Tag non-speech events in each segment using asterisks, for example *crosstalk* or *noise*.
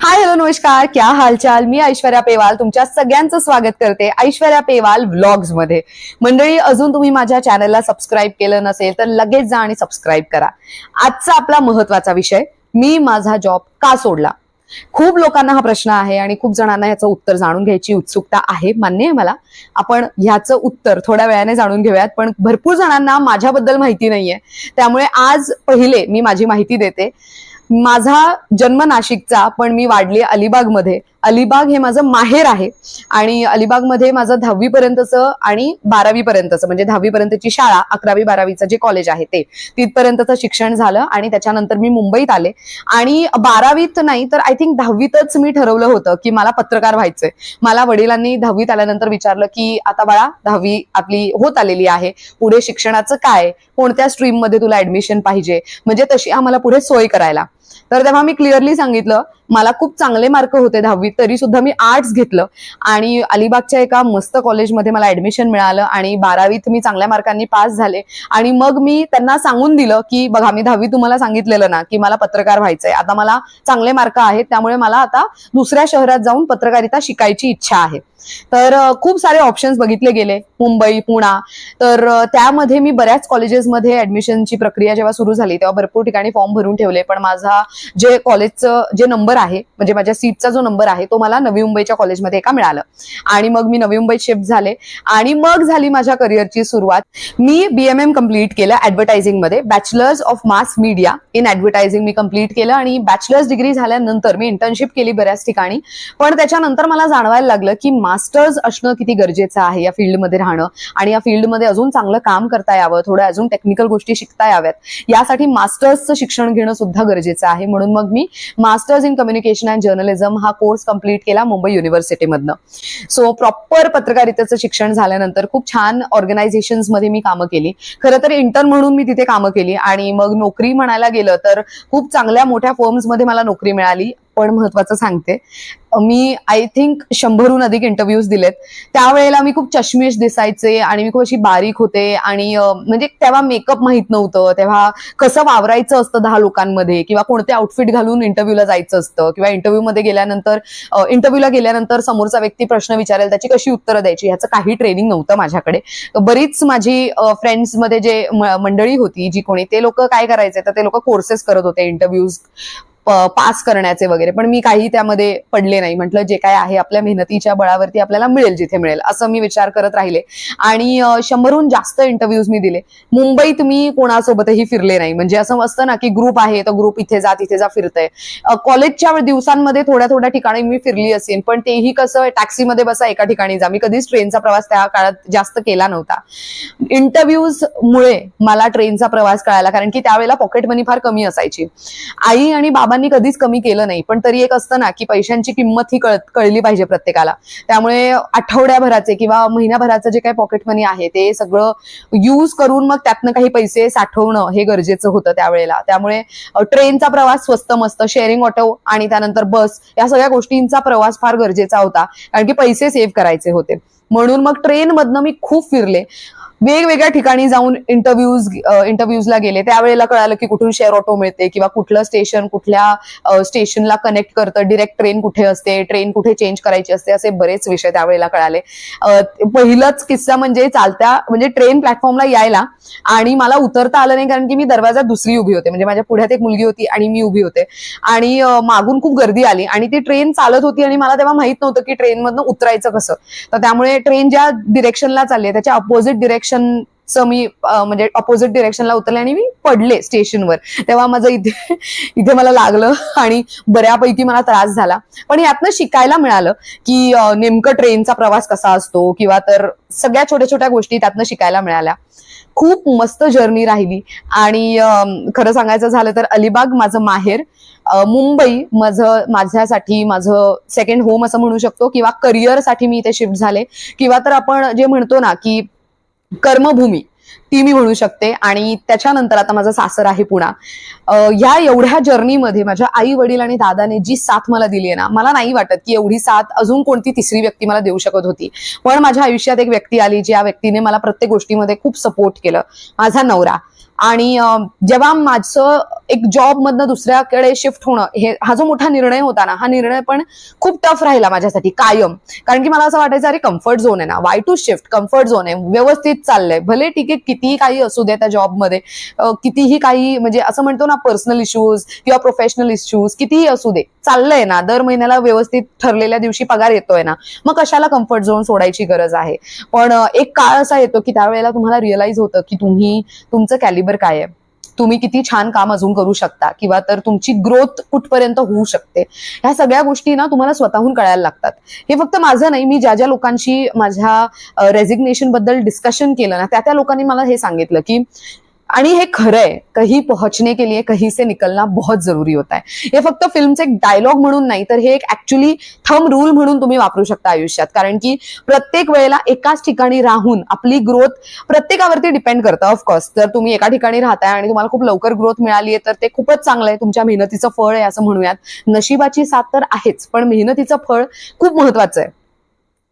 Hi hello नमस्कार. क्या हालचाल? मी ऐश्वर्या पेवाल. तुमच्या सगळ्यांचं स्वागत करते ऐश्वर्या पेवाल व्लॉग्समध्ये मंडळी अजून तुम्ही माझ्या चॅनलला सबस्क्राईब केलं नसेल तर लगेच जा आणि सबस्क्राईब करा. आजचा आपला महत्त्वाचा विषय मी माझा जॉब का सोडला? खूप लोकांना हा प्रश्न आहे आणि खूप जणांना याचं उत्तर जाणून घ्यायची उत्सुकता आहे. मान्य आहे मला. आपण ह्याचं उत्तर थोड्या वेळाने जाणून घेऊयात पण भरपूर जणांना माझ्याबद्दल माहिती नाहीये. त्यामुळे आज पहिले मी माझी माहिती देते. माझा जन्म नाशिकचा पण मी वाढली अलिबागमध्ये. अलिबाग हे माझं माहेर आहे. आणि अलिबागमध्ये माझं दहावी पर्यंतचं आणि बारावी पर्यंतचं म्हणजे दहावी पर्यंतची शाळा अकरावी बारावीचं जे कॉलेज आहे ते. तिथपर्यंतचं शिक्षण झालं आणि त्याच्यानंतर मी मुंबईत आले. आणि बारावीत नाही तर आय थिंक दहावीतच मी ठरवलं होतं की मला पत्रकार व्हायचंय. मला वडिलांनी दहावीत आल्यानंतर विचारलं की आता बाळा दहावी आपली होत आलेली आहे. पुढे शिक्षणाचं काय? कोणत्या स्ट्रीममध्ये तुला ऍडमिशन पाहिजे? म्हणजे तशी आम्हाला पुढे सोय करायला. तर तेव्हा मी क्लिअरली सांगितलं मला खूप चांगले मार्क होते दहावीत तरी सुद्धा मी आर्ट्स घेतलं. आणि अलिबागच्या एका मस्त कॉलेजमध्ये मला ऍडमिशन मिळालं आणि बारावीत मी चांगल्या मार्कांनी पास झाले. आणि मग मी त्यांना सांगून दिलं की बघा मी दहावी तुम्हाला सांगितलेलं ना की मला पत्रकार व्हायचंय. आता मला चांगले मार्क आहेत त्यामुळे मला आता दुसऱ्या शहरात जाऊन पत्रकारिता शिकायची इच्छा आहे. तर खूप सारे ऑप्शन्स बघितले गेले. मुंबई पुणा. तर त्यामध्ये मी बऱ्याच कॉलेजेसमध्ये ऍडमिशनची प्रक्रिया जेव्हा सुरू झाली तेव्हा भरपूर ठिकाणी फॉर्म भरून ठेवले. पण माझा जे कॉलेजचं जे नंबर आहे म्हणजे माझ्या सीटचा जो नंबर आहे तो मला नवी मुंबईच्या कॉलेजमध्ये एका मिळालं. आणि मग मी नवी मुंबईत शिफ्ट झाले. आणि मग झाली माझ्या करिअरची सुरुवात. मी बीएमएम कंप्लीट केलं ऍडव्हर्टायझिंगमध्ये. Bachelors of mass media in advertising me complete केलं आणि बॅचलर्स डिग्री झाल्यानंतर मी इंटर्नशिप केली बऱ्याच ठिकाणी. पण त्याच्यानंतर मला जाणवायला लागलं की मास्टर्स असणं किती गरजेचं आहे या फील्डमध्ये राहणं आणि या फील्डमध्ये अजून चांगलं काम करता यावं थोडं अजून टेक्निकल गोष्टी शिकता याव्यात. यासाठी मास्टर्सचं शिक्षण घेणं सुद्धा गरजेचं आहे. म्हणून मग मी masters in communication and journalism हा कोर्स कंप्लीट केला मुंबई युनिव्हर्सिटीमधनं सो प्रॉपर पत्रकारितेचं शिक्षण झाल्यानंतर खूप छान ऑर्गनायझेशनमध्ये मी कामं केली. खरं तर इंटर्न म्हणून मी तिथे कामं केली आणि मग नोकरी म्हणायला गेलं तर खूप चांगल्या मोठ्या फर्म्समध्ये मला नोकरी मिळाली. पण महत्वाचं सांगते. मी आय थिंक शंभरहून अधिक इंटरव्ह्यूज दिलेत. त्यावेळेला मी खूप चष्मेश दिसायचे आणि मी खूप अशी बारीक होते आणि म्हणजे तेव्हा मेकअप माहीत नव्हतं. तेव्हा कसं वावरायचं असतं दहा लोकांमध्ये किंवा कोणते आउटफिट घालून इंटरव्ह्यूला जायचं असतं किंवा इंटरव्ह्यूमध्ये गेल्यानंतर इंटरव्ह्यूला गेल्यानंतर समोरचा व्यक्ती प्रश्न विचारेल त्याची कशी उत्तरं द्यायची? ह्याचं काही ट्रेनिंग नव्हतं माझ्याकडे. बरीच माझी फ्रेंड्समध्ये जे मंडळी होती जी कोणी ते लोक काय करायचे? तर ते लोक कोर्सेस करत होते इंटरव्ह्यूज पास करण्याचे वगैरे. पण मी काही त्यामध्ये पडले नाही. म्हटलं जे काय आहे आपल्या मेहनतीच्या बळावरती आपल्याला मिळेल जिथे मिळेल असं मी विचार करत राहिले. आणि शंभरहून जास्त इंटरव्ह्यूज मी दिले. मुंबईत मी कोणासोबतही फिरले नाही. म्हणजे असं असतं ना की ग्रुप आहे तर ग्रुप इथे जा तिथे जा फिरतय. कॉलेजच्या दिवसांमध्ये थोड्या थोड्या ठिकाणी मी फिरली असेल पण तेही कसं टॅक्सीमध्ये बसा एका ठिकाणी जा. मी कधीच ट्रेनचा प्रवास त्या काळात जास्त केला नव्हता. इंटरव्ह्यूज मुळे मला ट्रेनचा प्रवास कळायला कारण की त्यावेळेला पॉकेट मनी फार कमी असायची. आई आणि बाबांनी कधीच कमी केलं नाही पण तरी एक असतं ना की पैशांची किंमत ही कळली पाहिजे प्रत्येकाला. त्यामुळे आठवड्याभराचे किंवा महिन्याभराचं जे काही पॉकेट मनी आहे ते सगळं यूज करून मग त्यातनं काही पैसे साठवणं हे गरजेचं होतं त्यावेळेला. त्यामुळे ट्रेनचा प्रवास स्वस्त मस्त शेअरिंग ऑटो आणि त्यानंतर बस या सगळ्या गोष्टींचा प्रवास फार गरजेचा होता कारण की पैसे सेव्ह करायचे होते. म्हणून मग ट्रेनमधनं मी खूप फिरले. वेगवेगळ्या ठिकाणी जाऊन इंटरव्ह्यूज इंटरव्ह्यूजला गेले. त्यावेळेला कळालं की कुठून शेअर ऑटो मिळते किंवा कुठलं स्टेशन कुठल्या स्टेशनला कनेक्ट करतं. डिरेक्ट ट्रेन कुठे असते? ट्रेन कुठे चेंज करायची असते? असे बरेच विषय त्यावेळेला कळाले. अ, पहिलंच किस्सा म्हणजे चालत्या म्हणजे ट्रेन प्लॅटफॉर्मला यायला आणि मला उतरता आलं नाही कारण की मी दरवाजा दुसरी उभी होते. म्हणजे माझ्या पुढ्यात एक मुलगी होती आणि मी उभी होते. आणि मागून खूप गर्दी आली आणि ती ट्रेन चालत होती आणि मला तेव्हा माहीत नव्हतं की ट्रेनमधनं उतरायचं कसं. तर त्यामुळे ट्रेन ज्या डिरेक्शनला चालली आहे त्याच्या अपोजिट डिरेक्शन डिरेक्शन मी म्हणजे अपोजिट डिरेक्शनला उतरले आणि मी पडले स्टेशनवर तेव्हा माझं इथे इथे मला लागलं आणि बऱ्यापैकी मला त्रास झाला. पण यातनं शिकायला मिळालं की नेमकं ट्रेनचा प्रवास कसा असतो किंवा तर सगळ्या छोट्या छोट्या गोष्टी त्यातनं शिकायला मिळाल्या. खूप मस्त जर्नी राहिली. आणि खरं सांगायचं झालं तर अलिबाग माझं माहेर मुंबई माझं माझ्यासाठी माझं सेकंड होम असं म्हणू शकतो किंवा करिअरसाठी मी इथे शिफ्ट झाले. किंवा तर आपण जे म्हणतो ना की कर्मभूमी. ती मी म्हणू शकते. आणि त्याच्यानंतर आता माझा सासर आहे पुणा. या एवढ्या जर्नीमध्ये माझ्या आई वडील आणि दादाने जी साथ मला दिली आहे ना मला नाही वाटत की एवढी साथ अजून कोणती तिसरी व्यक्ती मला देऊ शकत होती. पण माझ्या आयुष्यात एक व्यक्ती आली ज्या व्यक्तीने मला प्रत्येक गोष्टीमध्ये खूप सपोर्ट केलं. माझा नवरा. आणि जेव्हा माझं एक जॉब मधनं दुसऱ्याकडे शिफ्ट होणं हे हा जो मोठा निर्णय होता ना हा निर्णय पण खूप टफ राहिला माझ्यासाठी कायम. कारण की मला असं वाटायचं अरे कम्फर्ट झोन आहे ना. Why to shift comfort zone आहे. व्यवस्थित चाललंय. भले ठीक आहे कितीही काही असू दे त्या जॉबमध्ये कितीही काही म्हणजे असं म्हणतो ना पर्सनल इश्यूज किंवा प्रोफेशनल इश्यूज कितीही असू दे चाललंय ना दर महिन्याला व्यवस्थित ठरलेल्या दिवशी पगार येतोय ना मग कशाला कम्फर्ट झोन सोडायची गरज आहे? पण एक काळ असा येतो की त्यावेळेला तुम्हाला रिअलाइज होतं की तुम्ही तुमचं कॅलिबर काय आहे. तुम्ही किती छान काम अजून करू शकता किंवा तर तुमची ग्रोथ कुठपर्यंत होऊ शकते. ह्या सगळ्या गोष्टी ना तुम्हाला स्वतःहून कळायला लागतात. हे फक्त माझं नाही मी ज्या ज्या लोकांशी माझ्या रेझिग्नेशनबद्दल डिस्कशन केलं ना त्या त्या लोकांनी मला हे सांगितलं की आणि हे खरं आहे कहीं पोहोचने के लिए कहीं से निकलना बहुत जरुरी होता है. हे फक्त फिल्मचे एक डायलॉग म्हणून नाही तर हे एक ऍक्च्युली थम रूल म्हणून तुम्ही वापरू शकता आयुष्यात. कारण की प्रत्येक वेळेला एकाच ठिकाणी राहून आपली ग्रोथ प्रत्येकावरती डिपेंड करतं ऑफकोर्स जर तुम्ही एका ठिकाणी राहताय आणि तुम्हाला खूप लवकर ग्रोथ मिळाली आहे तर ते खूपच चांगलं आहे. तुमच्या मेहनतीचं फळ आहे असं म्हणूयात. नशिबाची साथ तर आहेच पण मेहनतीचं फळ खूप महत्वाचं आहे.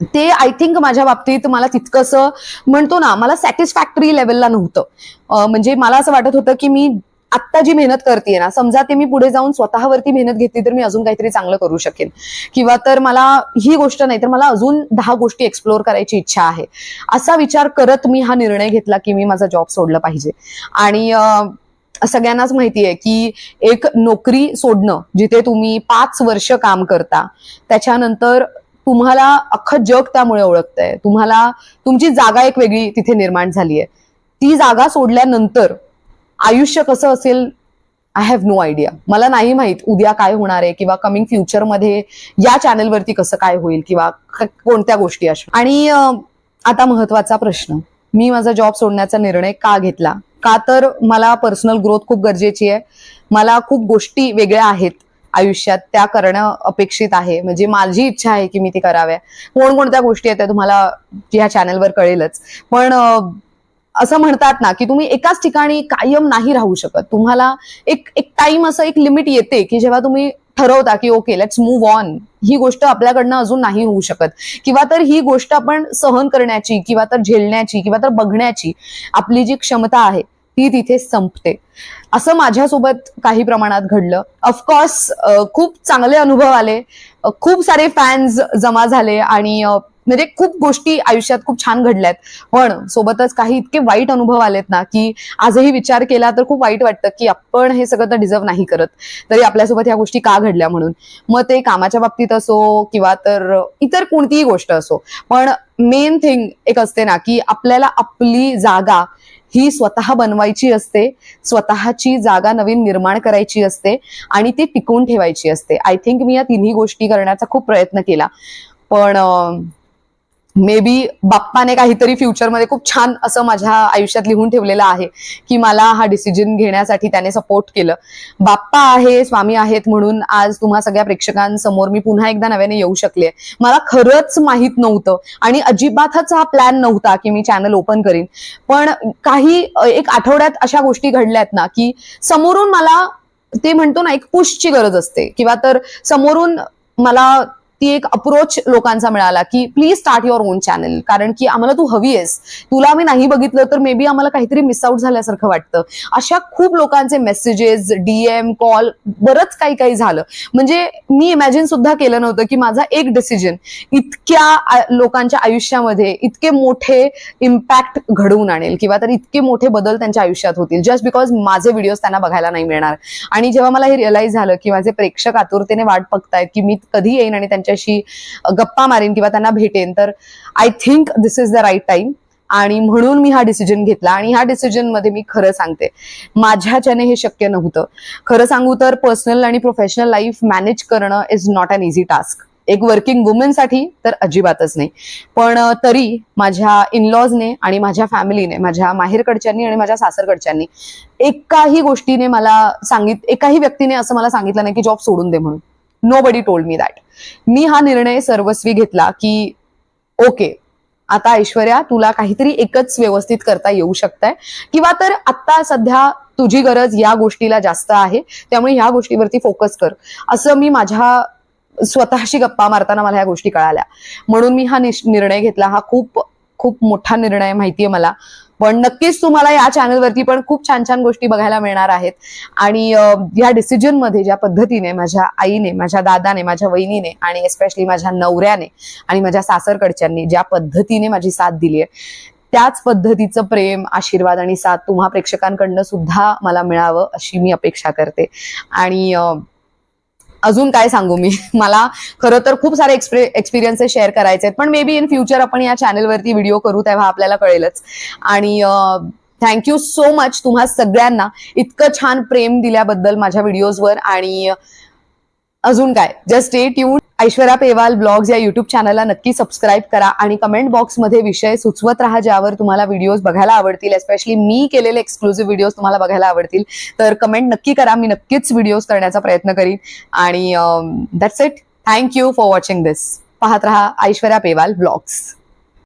ते आय थिंक माझ्या बाबतीत मला तितकंसं म्हणतो ना मला सॅटिस्फॅक्टरी लेवलला नव्हतं. म्हणजे मला असं वाटत होतं की मी आत्ता जी मेहनत करते ना समजा ते मी पुढे जाऊन स्वतःवरती मेहनत घेतली तर मी अजून काहीतरी चांगलं करू शकेन. किंवा तर मला ही गोष्ट नाही तर मला अजून दहा गोष्टी एक्सप्लोर करायची इच्छा आहे. असा विचार करत मी हा निर्णय घेतला की मी माझा जॉब सोडला पाहिजे. आणि सगळ्यांनाच माहिती आहे की एक नोकरी सोडणं जिथे तुम्ही पाच वर्ष काम करता त्याच्यानंतर तुम्हाला अख्खं जग त्यामुळे ओळखतंय. तुम्हाला तुमची जागा एक वेगळी तिथे निर्माण झाली आहे ती जागा सोडल्यानंतर आयुष्य कसं असेल आय हॅव नो आयडिया मला नाही माहीत उद्या काय होणार आहे किंवा कमिंग फ्युचरमध्ये या चॅनलवरती कसं काय होईल किंवा कोणत्या गोष्टी असणार आणि आता महत्त्वाचा प्रश्न. मी माझा जॉब सोडण्याचा निर्णय का घेतला? का तर मला पर्सनल ग्रोथ खूप गरजेची आहे. मला खूप गोष्टी वेगळ्या आहेत. आयुष्यात त्या करणं अपेक्षित आहे. म्हणजे माझी इच्छा आहे की मी ती कराव्या. कोणकोणत्या गोष्टी आहेत त्या तुम्हाला ह्या चॅनलवर कळेलच. पण असं म्हणतात ना की तुम्ही एकाच ठिकाणी कायम नाही राहू शकत. तुम्हाला एक एक टाइम असं एक लिमिट येते की जेव्हा तुम्ही ठरवता की ओके लेट्स मूव्ह ऑन ही गोष्ट आपल्याकडनं अजून नाही होऊ शकत. किंवा तर ही गोष्ट आपण सहन करण्याची किंवा तर झेलण्याची किंवा तर बघण्याची आपली जी क्षमता आहे ती तिथे संपते. असं माझ्यासोबत काही प्रमाणात घडलं. ऑफकोर्स खूप चांगले अनुभव आले. खूप सारे फॅन्स जमा झाले आणि म्हणजे खूप गोष्टी आयुष्यात खूप छान घडल्यात. पण सोबतच काही इतके वाईट अनुभव आलेत ना की आजही विचार केला तर खूप वाईट वाटतं की आपण हे सगळं तर डिझर्व नाही करत. तरी आपल्यासोबत ह्या गोष्टी का घडल्या म्हणून? मग ते कामाच्या बाबतीत असो किंवा तर इतर कोणतीही गोष्ट असो. पण मेन थिंग एक असते ना की आपल्याला आपली जागा ही स्वतः बनवायची असते स्वतःची जागा नवीन निर्माण करायची असते आणि ती टिकवून ठेवायची असते. आय थिंक मी या तिन्ही गोष्टी करण्याचा खूप प्रयत्न केला. पण मे बी बाप्पाने काहीतरी फ्युचरमध्ये खूप छान असं माझ्या आयुष्यात लिहून ठेवलेलं आहे की मला हा डिसिजन घेण्यासाठी त्याने सपोर्ट केलं. बाप्पा आहे स्वामी आहेत म्हणून आज तुम्हा सगळ्या प्रेक्षकांसमोर मी पुन्हा एकदा नव्याने येऊ शकले. मला खरंच माहीत नव्हतं आणि अजिबातच हा प्लॅन नव्हता की मी चॅनल ओपन करीन. पण काही एक आठवड्यात अशा गोष्टी घडल्यात ना की समोरून मला ते म्हणतो ना एक पुशची गरज असते. किंवा तर समोरून मला ती एक अप्रोच लोकांचा मिळाला की please start your own channel कारण की आम्हाला तू हवी आहेस. तुला मी नाही बघितलं तर मे बी आम्हाला काहीतरी मिस आउट झाल्यासारखं वाटतं. अशा खूप लोकांचे मेसेजेस डीएम कॉल बरंच काही काही झालं. म्हणजे मी इमॅजिन सुद्धा केलं नव्हतं की माझा एक डिसिजन इतक्या लोकांच्या आयुष्यामध्ये इतके मोठे इम्पॅक्ट घडवून आणेल किंवा तर इतके मोठे बदल त्यांच्या आयुष्यात होतील. जस्ट बिकॉज माझे व्हिडिओज त्यांना बघायला नाही मिळणार. आणि जेव्हा मला हे रिअलाइज झालं की माझे प्रेक्षक आतुरतेने वाट बघतायत की मी कधी येईन आणि त्यांच्याशी गप्पा मारेन किंवा त्यांना भेटेन तर I think this is the right time आणि म्हणून मी हा डिसिजन घेतला आणि ह्या डिसिजनमध्ये मी खरं सांगते माझ्याच्याने हे शक्य नव्हतं. खरं सांगू तर पर्सनल आणि प्रोफेशनल लाईफ मॅनेज करणं is not an easy task एक वर्किंग वुमेनसाठी तर अजिबातच नाही. पण तरी माझ्या इनलॉजने आणि माझ्या फॅमिलीने माझ्या माहेरकडच्यांनी आणि माझ्या सासरकडच्यांनी एकाही गोष्टीने मला सांगित एकाही व्यक्तीने असं मला सांगितलं नाही की जॉब सोडून दे म्हणून. Nobody told me that मी हा निर्णय सर्वस्वी घेतला की ओके आता ऐश्वर्या तुला काहीतरी एकच व्यवस्थित करता येऊ शकतंय. किंवा तर आता सध्या तुझी गरज या गोष्टीला जास्त आहे त्यामुळे ह्या गोष्टीवरती फोकस कर. असं मी माझ्या स्वतःशी गप्पा मारताना मला ह्या गोष्टी कळाल्या. म्हणून मी हा निर्णय घेतला. हा खूप खूप मोठा निर्णय माहितीये मला. पण नक्कीच तुम्हाला या चॅनलवरती पण खूप छान छान गोष्टी बघायला मिळणार आहेत. आणि या डिसिजनमध्ये ज्या पद्धतीने माझ्या आईने माझ्या दादाने माझ्या वहिनीने आणि एस्पेशली माझ्या नवऱ्याने आणि माझ्या सासरकडच्यांनी ज्या पद्धतीने माझी साथ दिली आहे त्याच पद्धतीचं प्रेम आशीर्वाद आणि साथ तुम्हा प्रेक्षकांकडनं सुद्धा मला मिळावं अशी मी अपेक्षा करते. आणि अजून काय सांगू मी? *laughs* मला खरं तर खूप सारे एक्सपिरियन्सेस शेअर करायचे आहेत पण मे बी इन फ्युचर आपण या चॅनलवरती व्हिडिओ करू तेव्हा आपल्याला कळेलच. आणि थँक्यू सो मच तुम्हा सगळ्यांना इतकं छान प्रेम दिल्याबद्दल माझ्या व्हिडिओजवर आणि अजून काय? Just stay tuned Aishwarya Pewal vlogs या युट्यूब चॅनलला नक्की सबस्क्राईब करा आणि कमेंट बॉक्समध्ये विषय सुचवत राहा ज्यावर तुम्हाला व्हिडिओज बघायला आवडतील. एस्पेशली मी केलेले एक्सक्लुझिव्ह व्हिडिओज तुम्हाला बघायला आवडतील. तर कमेंट नक्की करा. मी नक्कीच व्हिडिओज करण्याचा प्रयत्न करीन. आणि that's it thank you for watching this पाहत रहा ऐश्वर्या पेवाल ब्लॉग्स.